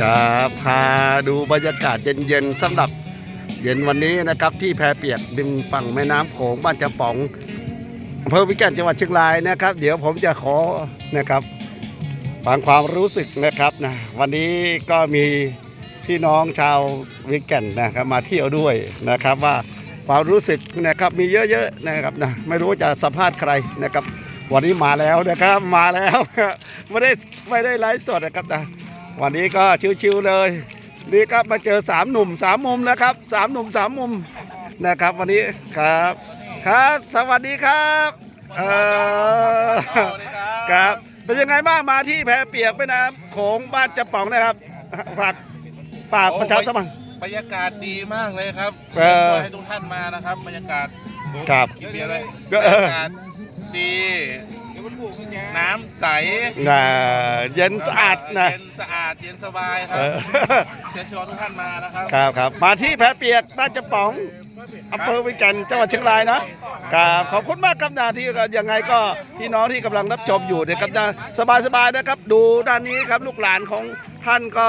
ครับพาดูบรรยากาศเย็นๆสำหรับเย็นวันนี้นะครับ ที่แพเปียกดึงฝั่งแม่น้ำโขงบ้านจะป๋องอำเภอวิกแก่นจังหวัดเชียงรายนะครับ เดี๋ยวผมจะขอนะครับฟังความรู้สึกนะครับนะวันนี้ก็มีพี่น้องชาววิกแก่นนะครับมาเที่ยวด้วยนะครับว่าความรู้สึกนะครับมีเยอะๆนะครับนะไม่รู้จะสัมภาษณ์ใครนะครับ วันนี้มาแล้วนะครับมาแล้ว ไม่ได้ไม่ได้ไลฟ์สดนะครับนะ วันนี้ก็ชิวๆเลยนี่ครับมาเจอสามหนุ่มสามมุมนะครับสามหนุ่มสามมุมนะครับ วันนี้ครับ ครับสวัสดีครับเออครับเป็นยังไงบ้างมาที่แพเปียกแม่น้ำโขงบ้านจะป๋องนะครับฝากฝากประชาสัมพันธ์บรรยากาศดีมากเลยครับเออช่วยให้ทุกท่านมานะครับ บรรยากาศครับกินเบียร์เลยเออบรรยากาศดี น้ำใสน่ะเย็นสะอาดนะเย็นสะอาดเย็นสบายครัเอบอ เชิญชวนทุกท่านมานะครับ ครับครับมาที่แพเปียกบ้านจะป๋องอำเภอวิจันทร์จังหวัดเชียงรายนะครับขอบคุณมากครับนาที่ก็ยังไงก็พี่น้องที่กำลังรับชมอยู่นะครับนะสบายๆนะครับ ดูด้านนี้ครับลูกหลานของท่านก็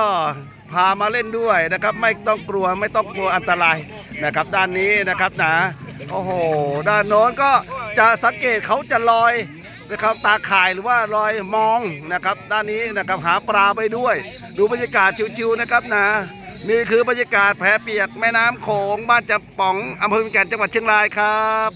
พามาเล่นด้วยนะครับ ไม่ต้องกลัวไม่ต้องกลัวอันตรายนะครับ ด้านนี้นะครับนะโอ้โหด้านโน้นก็จะสังเกตเขาจะลอย นะครับตาข่ายหรือว่ารอยมองนะครับ ด้านนี้นะครับหาปลาไปด้วย ดูบรรยากาศชิวๆนะครับนะนี่คือบรรยากาศแพเปียกแม่น้ำโขงบ้านจับป๋องอำเภอเวียงแก่นจังหวัดเชียงรายครับ